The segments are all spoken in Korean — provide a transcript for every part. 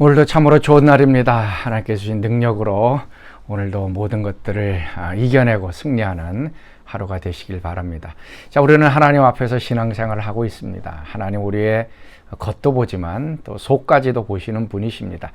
오늘도 참으로 좋은 날입니다. 하나님께 주신 능력으로 오늘도 모든 것들을 아, 이겨내고 승리하는 하루가 되시길 바랍니다. 자, 우리는 하나님 앞에서 신앙생활을 하고 있습니다. 하나님 우리의 겉도 보지만 또 속까지도 보시는 분이십니다.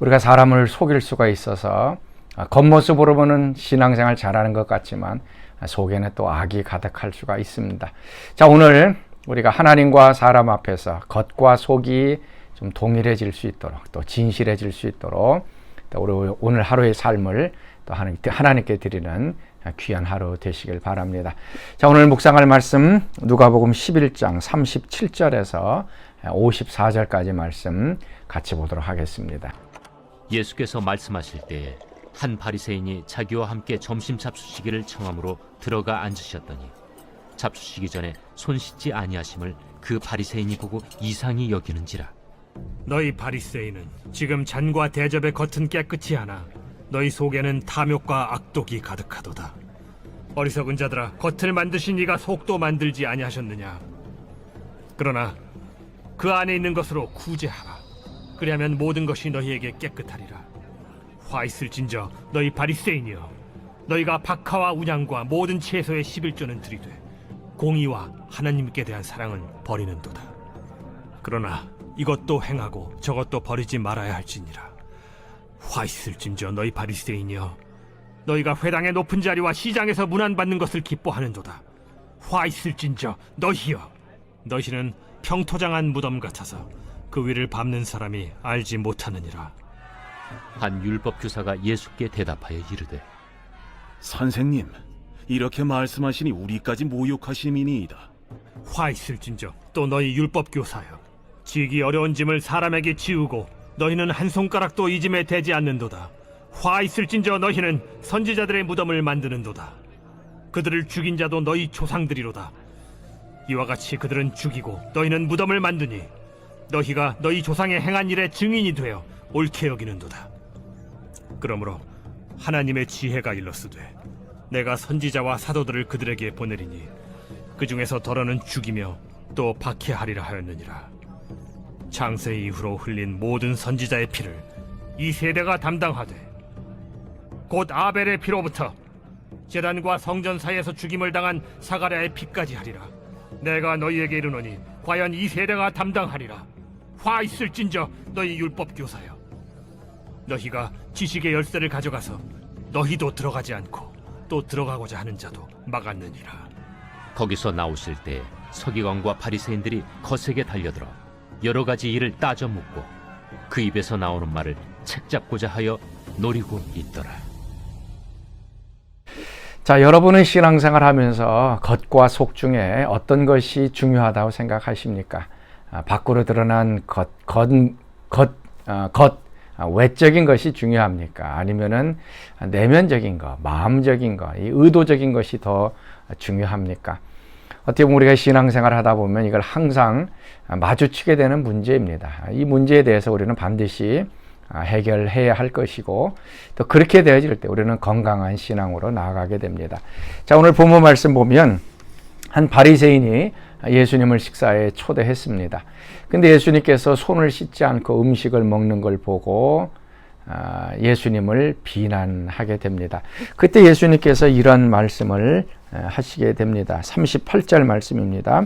우리가 사람을 속일 수가 있어서 아, 겉모습으로 보는 신앙생활 잘하는 것 같지만 속에는 또 악이 가득할 수가 있습니다. 자, 오늘 우리가 하나님과 사람 앞에서 겉과 속이 좀 동일해질 수 있도록 또 진실해질 수 있도록 또 우리 오늘 하루의 삶을 또 하나님, 하나님께 드리는 귀한 하루 되시길 바랍니다. 자, 오늘 묵상할 말씀 누가복음 11장 37절에서 54절까지 말씀 같이 보도록 하겠습니다. 예수께서 말씀하실 때에 한 바리새인이 자기와 함께 점심 잡수시기를 청함으로 들어가 앉으셨더니 잡수시기 전에 손 씻지 아니하심을 그 바리새인이 보고 이상히 여기는지라 너희 바리새인은 지금 잔과 대접의 겉은 깨끗이 하나 너희 속에는 탐욕과 악독이 가득하도다. 어리석은 자들아, 겉을 만드신 이가 속도 만들지 아니하셨느냐? 그러나 그 안에 있는 것으로 구제하라. 그리하면 모든 것이 너희에게 깨끗하리라. 화 있을진저 너희 바리새인이여, 너희가 박하와 운양과 모든 채소의 11조는 들이되 공의와 하나님께 대한 사랑은 버리는도다. 그러나 이것도 행하고 저것도 버리지 말아야 할지니라. 화 있을진저 너희 바리새인이여 너희가 회당의 높은 자리와 시장에서 문안받는 것을 기뻐하는도다. 화 있을진저 너희여 너희는 평토장한 무덤 같아서 그 위를 밟는 사람이 알지 못하느니라. 한 율법 교사가 예수께 대답하여 이르되 선생님, 이렇게 말씀하시니 우리까지 모욕하심이니이다. 화 있을진저 또 너희 율법 교사여 지기 어려운 짐을 사람에게 지우고 너희는 한 손가락도 이 짐에 대지 않는도다. 화 있을진저 너희는 선지자들의 무덤을 만드는도다. 그들을 죽인 자도 너희 조상들이로다. 이와 같이 그들은 죽이고 너희는 무덤을 만드니 너희가 너희 조상의 행한 일의 증인이 되어 옳게 여기는도다. 그러므로 하나님의 지혜가 일렀으되 내가 선지자와 사도들을 그들에게 보내리니 그 중에서 덜어는 죽이며 또 박해하리라 하였느니라. 창세 이후로 흘린 모든 선지자의 피를 이 세대가 담당하되 곧 아벨의 피로부터 제단과 성전 사이에서 죽임을 당한 사가랴의 피까지 하리라. 내가 너희에게 이르노니 과연 이 세대가 담당하리라. 화 있을진저 너희 율법 교사여. 너희가 지식의 열쇠를 가져가서 너희도 들어가지 않고 또 들어가고자 하는 자도 막았느니라. 거기서 나오실 때 서기관과 바리새인들이 거세게 달려들어 여러 가지 일을 따져 묻고 그 입에서 나오는 말을 책잡고자 하여 노리고 있더라 자, 여러분은 신앙생활 하면서 겉과 속 중에 어떤 것이 중요하다고 생각하십니까? 아, 밖으로 드러난 겉, 겉, 겉, 아, 겉, 아, 외적인 것이 중요합니까? 아니면은 내면적인 것, 마음적인 것, 이 의도적인 것이 더 중요합니까? 어떻게 보면 우리가 신앙생활 하다 보면 이걸 항상 마주치게 되는 문제입니다. 이 문제에 대해서 우리는 반드시 해결해야 할 것이고 또 그렇게 되어질 때 우리는 건강한 신앙으로 나아가게 됩니다. 자, 오늘 본문 말씀 보면 한 바리새인이 예수님을 식사에 초대했습니다. 근데 예수님께서 손을 씻지 않고 음식을 먹는 걸 보고 아, 예수님을 비난하게 됩니다. 그때 예수님께서 이런 말씀을 하시게 됩니다. 38절 말씀입니다.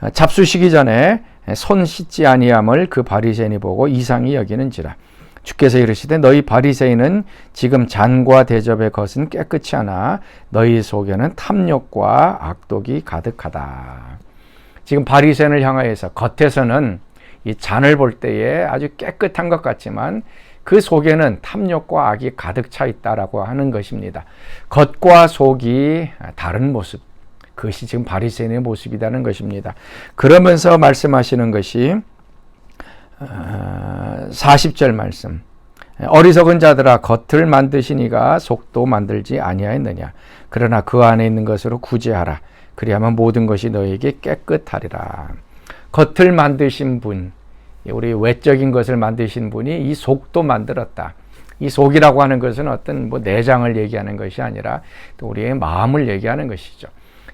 아, 잡수시기 전에 손 씻지 아니함을 그 바리새인이 보고 이상히 여기는지라. 주께서 이르시되 너희 바리새인은 지금 잔과 대접의 것은 깨끗이 하나 너희 속에는 탐욕과 악독이 가득하다. 지금 바리새인을 향하여서 겉에서는 이 잔을 볼 때에 아주 깨끗한 것 같지만 그 속에는 탐욕과 악이 가득 차 있다라고 하는 것입니다. 겉과 속이 다른 모습. 그것이 지금 바리새인의 모습이라는 것입니다. 그러면서 말씀하시는 것이 40절 말씀. 어리석은 자들아 겉을 만드시니가 속도 만들지 아니하였느냐. 그러나 그 안에 있는 것으로 구제하라. 그리하면 모든 것이 너에게 깨끗하리라. 겉을 만드신 분, 우리 외적인 것을 만드신 분이 이 속도 만들었다. 이 속이라고 하는 것은 어떤 뭐 내장을 얘기하는 것이 아니라 또 우리의 마음을 얘기하는 것이죠.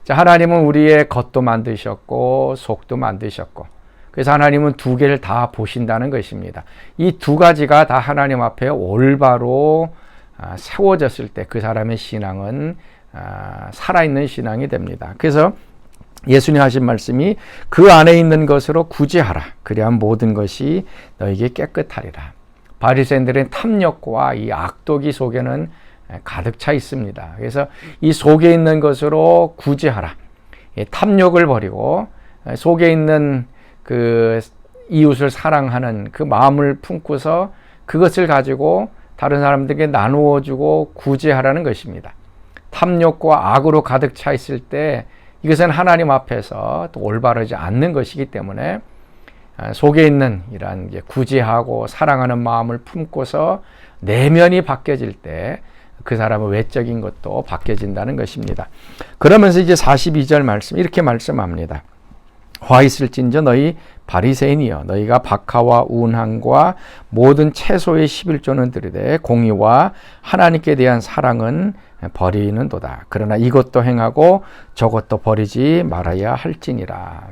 자, 하나님은 우리의 겉도 만드셨고 속도 만드셨고 그래서 하나님은 두 개를 다 보신다는 것입니다. 이 두 가지가 다 하나님 앞에 올바로 아, 세워졌을 때 그 사람의 신앙은 아, 살아있는 신앙이 됩니다. 그래서 예수님 하신 말씀이 그 안에 있는 것으로 구제하라. 그래야 모든 것이 너에게 깨끗하리라. 바리새인들의 탐욕과 이 악독이 속에는 가득 차 있습니다. 그래서 이 속에 있는 것으로 구제하라. 이 탐욕을 버리고 속에 있는 그 이웃을 사랑하는 그 마음을 품고서 그것을 가지고 다른 사람들에게 나누어 주고 구제하라는 것입니다. 탐욕과 악으로 가득 차 있을 때 이것은 하나님 앞에서 또 올바르지 않는 것이기 때문에 아, 속에 있는 이러한 구제하고 사랑하는 마음을 품고서 내면이 바뀌어질 때 그 사람의 외적인 것도 바뀌어진다는 것입니다. 그러면서 이제 42절 말씀 이렇게 말씀합니다. 화 있을진저 너희 바리새인이여 너희가 박하와 운항과 모든 채소의 11조는 들이되 공의와 하나님께 대한 사랑은 버리는도다. 그러나 이것도 행하고 저것도 버리지 말아야 할지니라.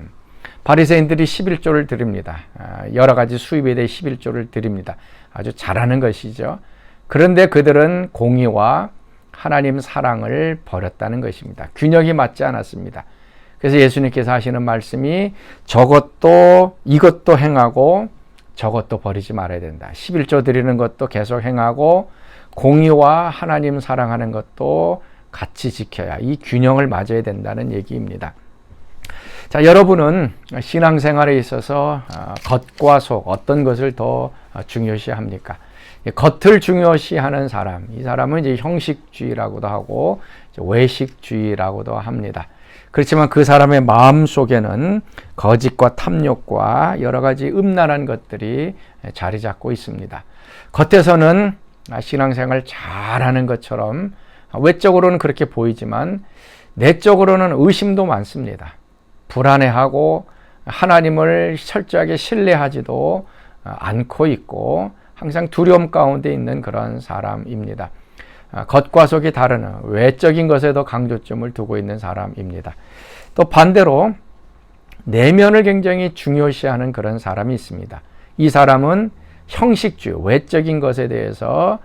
바리새인들이 11조를 드립니다. 아, 여러 가지 수입에 대해 11조를 드립니다. 아주 잘하는 것이죠. 그런데 그들은 공의와 하나님 사랑을 버렸다는 것입니다. 균형이 맞지 않았습니다. 그래서 예수님께서 하시는 말씀이 저것도 이것도 행하고 저것도 버리지 말아야 된다. 11조 드리는 것도 계속 행하고 공의와 하나님 사랑하는 것도 같이 지켜야 이 균형을 맞아야 된다는 얘기입니다. 자, 여러분은 신앙생활에 있어서 어, 겉과 속 어떤 것을 더 중요시 합니까? 겉을 중요시하는 사람, 이 사람은 이제 형식주의라고도 하고 외식주의라고도 합니다. 그렇지만 그 사람의 마음 속에는 거짓과 탐욕과 여러 가지 음란한 것들이 자리 잡고 있습니다. 겉에서는 신앙생활 잘하는 것처럼 외적으로는 그렇게 보이지만 내적으로는 의심도 많습니다. 불안해하고 하나님을 철저하게 신뢰하지도 않고 있고 항상 두려움 가운데 있는 그런 사람입니다. 겉과 속이 다른 외적인 것에도 강조점을 두고 있는 사람입니다. 또 반대로 내면을 굉장히 중요시하는 그런 사람이 있습니다. 이 사람은 형식주의, 외적인 것에 대해서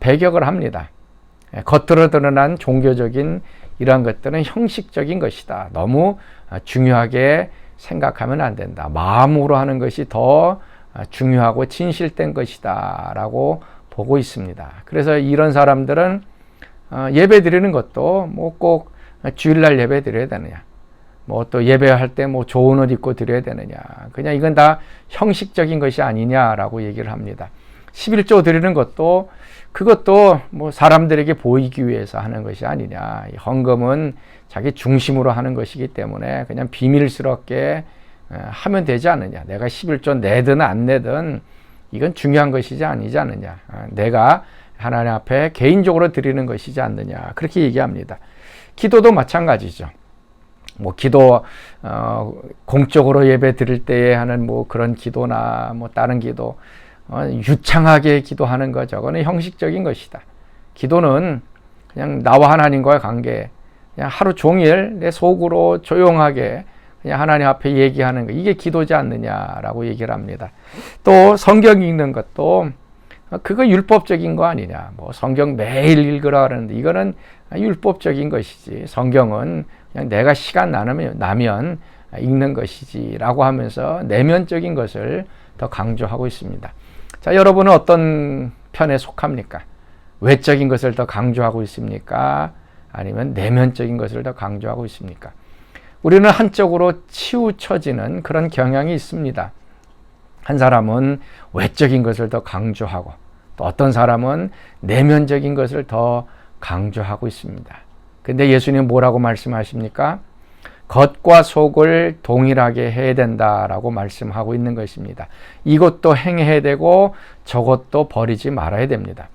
배격을 합니다. 겉으로 드러난 종교적인 이러한 것들은 형식적인 것이다. 너무 중요하게 생각하면 안 된다. 마음으로 하는 것이 더 중요하고 진실된 것이다. 라고 보고 있습니다. 그래서 이런 사람들은 예배 드리는 것도 뭐 꼭 주일날 예배 드려야 되느냐. 뭐 또 예배할 때 뭐 좋은 옷 입고 드려야 되느냐. 그냥 이건 다 형식적인 것이 아니냐라고 얘기를 합니다. 11조 드리는 것도 그것도 뭐 사람들에게 보이기 위해서 하는 것이 아니냐. 헌금은 자기 중심으로 하는 것이기 때문에 그냥 비밀스럽게 하면 되지 않느냐. 내가 11조 내든 안 내든 이건 중요한 것이지 아니지 않느냐. 내가 하나님 앞에 개인적으로 드리는 것이지 않느냐. 그렇게 얘기합니다. 기도도 마찬가지죠. 뭐 기도 어, 공적으로 예배 드릴 때에 하는 뭐 그런 기도나 뭐 다른 기도 어, 유창하게 기도하는 것 저거는 형식적인 것이다. 기도는 그냥 나와 하나님과의 관계, 그냥 하루 종일 내 속으로 조용하게 그냥 하나님 앞에 얘기하는 거 이게 기도지 않느냐라고 얘기를 합니다. 또 성경 읽는 것도 그거 율법적인 거 아니냐. 뭐 성경 매일 읽으라 그러는데 이거는 율법적인 것이지. 성경은 그냥 내가 시간 나면, 나면 읽는 것이지라고 하면서 내면적인 것을 더 강조하고 있습니다. 자, 여러분은 어떤 편에 속합니까? 외적인 것을 더 강조하고 있습니까? 아니면 내면적인 것을 더 강조하고 있습니까? 우리는 한쪽으로 치우쳐지는 그런 경향이 있습니다. 한 사람은 외적인 것을 더 강조하고 또 어떤 사람은 내면적인 것을 더 강조하고 있습니다. 근데 예수님 뭐라고 말씀하십니까? 겉과 속을 동일하게 해야 된다라고 말씀하고 있는 것입니다. 이것도 행해야 되고 저것도 버리지 말아야 됩니다.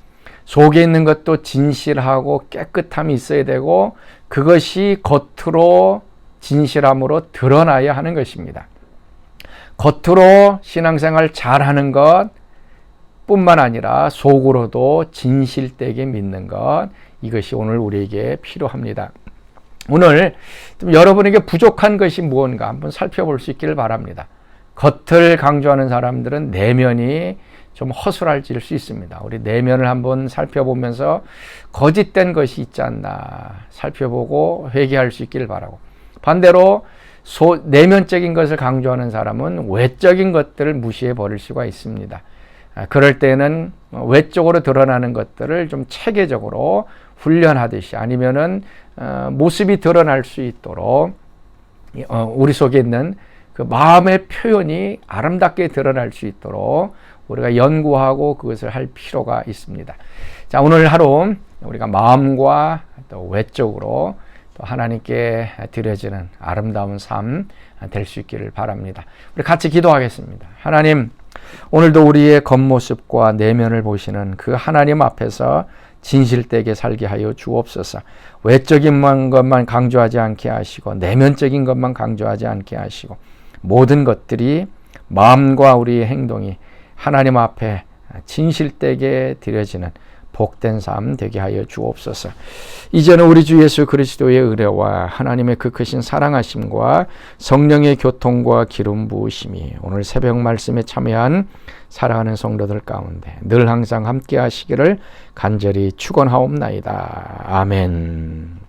속에 있는 것도 진실하고 깨끗함이 있어야 되고 그것이 겉으로 진실함으로 드러나야 하는 것입니다. 겉으로 신앙생활 잘하는 것 뿐만 아니라 속으로도 진실되게 믿는 것 이것이 오늘 우리에게 필요합니다. 오늘 여러분에게 부족한 것이 무언가 한번 살펴볼 수 있기를 바랍니다. 겉을 강조하는 사람들은 내면이 좀 허술할질 수 있습니다. 우리 내면을 한번 살펴보면서 거짓된 것이 있지 않나 살펴보고 회개할 수 있기를 바라고 반대로 소, 내면적인 것을 강조하는 사람은 외적인 것들을 무시해 버릴 수가 있습니다. 아, 그럴 때는 외적으로 드러나는 것들을 좀 체계적으로 훈련하듯이 아니면은 어, 모습이 드러날 수 있도록 어, 우리 속에 있는 그 마음의 표현이 아름답게 드러날 수 있도록 우리가 연구하고 그것을 할 필요가 있습니다. 자, 오늘 하루 우리가 마음과 또 외적으로 또 하나님께 드려지는 아름다운 삶 될 수 있기를 바랍니다. 우리 같이 기도하겠습니다. 하나님, 오늘도 우리의 겉모습과 내면을 보시는 그 하나님 앞에서 진실되게 살게 하여 주옵소서. 외적인 것만 강조하지 않게 하시고 내면적인 것만 강조하지 않게 하시고 모든 것들이 마음과 우리의 행동이 하나님 앞에 진실되게 드려지는 복된 삶 되게 하여 주옵소서. 이제는 우리 주 예수 그리스도의 의뢰와 하나님의 그 크신 사랑하심과 성령의 교통과 기름 부으심이 오늘 새벽 말씀에 참여한 사랑하는 성도들 가운데 늘 항상 함께 하시기를 간절히 축원하옵나이다. 아멘.